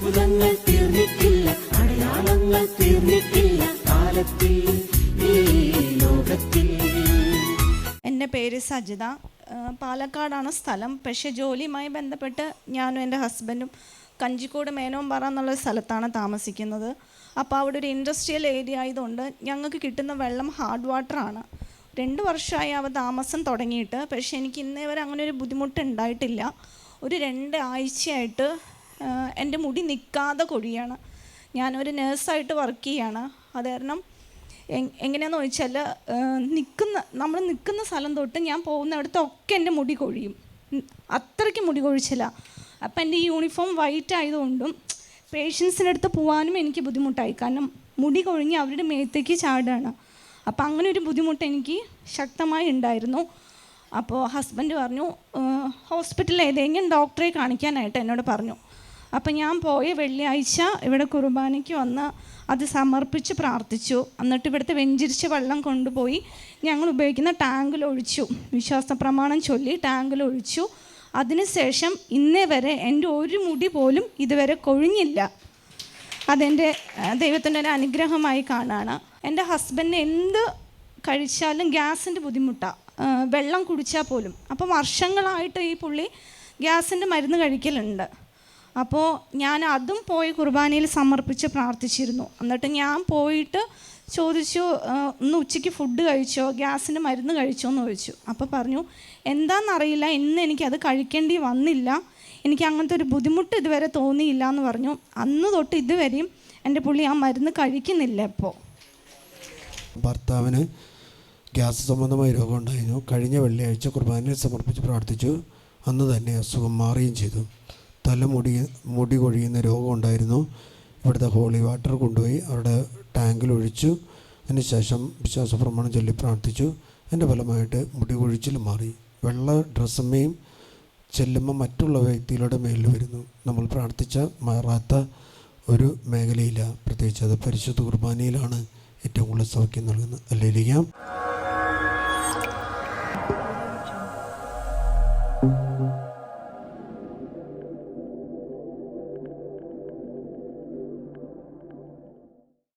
അത്ഭുതങ്ങൾ തീർന്നിട്ടില്ല അടയാളങ്ങൾ തീർന്നിട്ടില്ല കാലത്തിൽ ഈ പേര് സജിത. പാലക്കാടാണ് സ്ഥലം. പക്ഷേ ജോലിയുമായി ബന്ധപ്പെട്ട് ഞാനും എന്റെ ഹസ്ബൻഡും കഞ്ചിക്കോട് മേനോമ്പാറ എന്നുള്ള സ്ഥലത്താണ് താമസിക്കുന്നത്. അപ്പോൾ അവിടെ ഒരു ഇൻഡസ്ട്രിയൽ ഏരിയ ആയതുകൊണ്ട് ഞങ്ങൾക്ക് കിട്ടുന്ന വെള്ളം ഹാർഡ് വാട്ടറാണ് രണ്ട് വർഷമായി അവ താമസം തുടങ്ങിയിട്ട് പക്ഷേ എനിക്ക് ഇന്നേ വരെ അങ്ങനെ ഒരു ബുദ്ധിമുട്ട് ഉണ്ടായിട്ടില്ല. ഒരു രണ്ട് ആഴ്ചയായിട്ട് എന്റെ മുടി നിൽക്കാതെ കൊഴിയാണ്. ഞാനൊരു നേഴ്സായിട്ട് വർക്ക് ചെയ്യാണ്. അത് കാരണം എങ്- എങ്ങനെയാന്ന് ചോദിച്ചാൽ നിൽക്കുന്ന നമ്മൾ നിൽക്കുന്ന സ്ഥലം തൊട്ട് ഞാൻ പോകുന്നിടത്തൊക്കെ എന്റെ മുടി കൊഴിയും. അത്രയ്ക്ക് മുടി കൊഴിച്ചില്ല അപ്പം എന്റെ യൂണിഫോം വൈറ്റ് ആയതുകൊണ്ടും പേഷ്യൻസിന്റെ അടുത്ത് പോകാനും എനിക്ക് ബുദ്ധിമുട്ടായി. കാരണം മുടി കൊഴിഞ്ഞ് അവരുടെ മേത്തേക്ക് ചാടാണ്. അപ്പം അങ്ങനെ ഒരു ബുദ്ധിമുട്ട് എനിക്ക് ശക്തമായി ഉണ്ടായിരുന്നു. അപ്പോൾ ഹസ്ബൻഡ് പറഞ്ഞു ഹോസ്പിറ്റലിൽ ഏതെങ്കിലും ഡോക്ടറെ കാണിക്കാനായിട്ട് എന്നോട് പറഞ്ഞു. അപ്പം ഞാൻ പോയ വെള്ളിയാഴ്ച ഇവിടെ കുർബാനയ്ക്ക് വന്ന് അത് സമർപ്പിച്ച് പ്രാർത്ഥിച്ചു. എന്നിട്ട് ഇവിടുത്തെ വെഞ്ചിരിച്ച വെള്ളം കൊണ്ടുപോയി ഞങ്ങൾ ഉപയോഗിക്കുന്ന ടാങ്കിൽ ഒഴിച്ചു. വിശ്വാസ പ്രമാണം ചൊല്ലി ടാങ്കിൽ ഒഴിച്ചു. അതിനുശേഷം ഇന്നേ വരെ എന്റെ ഒരു മുടി പോലും ഇതുവരെ കൊഴിഞ്ഞില്ല. അതെന്റെ ദൈവത്തിന്റെ ഒരു അനുഗ്രഹമായി കാണാണ്. എന്റെ ഹസ്ബൻഡിന് എന്ത് കഴിച്ചാലും ഗ്യാസിന്റെ ബുദ്ധിമുട്ടാണ് വെള്ളം കുടിച്ചാൽ പോലും. അപ്പോൾ വർഷങ്ങളായിട്ട് ഈ പുള്ളി ഗ്യാസിന്റെ മരുന്ന് കഴിക്കലുണ്ട്. അപ്പോൾ ഞാൻ അതും പോയി കുർബാനയിൽ സമർപ്പിച്ച് പ്രാർത്ഥിച്ചിരുന്നു. എന്നിട്ട് ഞാൻ പോയിട്ട് ചോദിച്ചു "ആ, ഇന്ന് ഉച്ചയ്ക്ക് ഫുഡ് കഴിച്ചോ? ഗ്യാസിന് മരുന്ന് കഴിച്ചോ? എന്ന് ചോദിച്ചു. അപ്പോൾ പറഞ്ഞു എന്താണെന്നറിയില്ല ഇന്ന് എനിക്കത് കഴിക്കേണ്ടി വന്നില്ല. എനിക്ക് അങ്ങനത്തെ ഒരു ബുദ്ധിമുട്ട് ഇതുവരെ തോന്നിയില്ല എന്ന് പറഞ്ഞു. അന്ന് തൊട്ട് ഇതുവരെയും എന്റെ പുള്ളി ആ മരുന്ന് കഴിക്കുന്നില്ല ഇപ്പോൾ ഭർത്താവിന് ഗ്യാസ് സംബന്ധമായ രോഗം ഉണ്ടായിരുന്നു. കഴിഞ്ഞ വെള്ളിയാഴ്ച കുർബാനയിൽ സമർപ്പിച്ച് പ്രാർത്ഥിച്ചു. അന്ന് തന്നെ അസുഖം മാറുകയും ചെയ്തു. തലമുടി മുടി കൊഴിയുന്ന രോഗം ഉണ്ടായിരുന്നു. ഇവിടുത്തെ ഹോളി വാട്ടർ കൊണ്ടുപോയി അവരുടെ ടാങ്കിൽ ഒഴിച്ചു. അതിനുശേഷം വിശ്വാസ പ്രമാണം ചൊല്ലി പ്രാർത്ഥിച്ചു. അതിന്റെ ഫലമായിട്ട് മുടി കൊഴിച്ചിൽ മാറി. വെള്ള ഡ്രസ്സമ്മയും ചെല്ലുമ്പോൾ മറ്റുള്ള വ്യക്തികളുടെ മേലിൽ വരുന്നു. നമ്മൾ പ്രാർത്ഥിച്ച മാറാത്ത ഒരു മേഖലയില്ല. പ്രത്യേകിച്ച് അത് പരിശുദ്ധ കുർബാനയിലാണ് ഏറ്റവും കൂടുതൽ സൗഖ്യം നൽകുന്നത്. അല്ലേലിക്കാം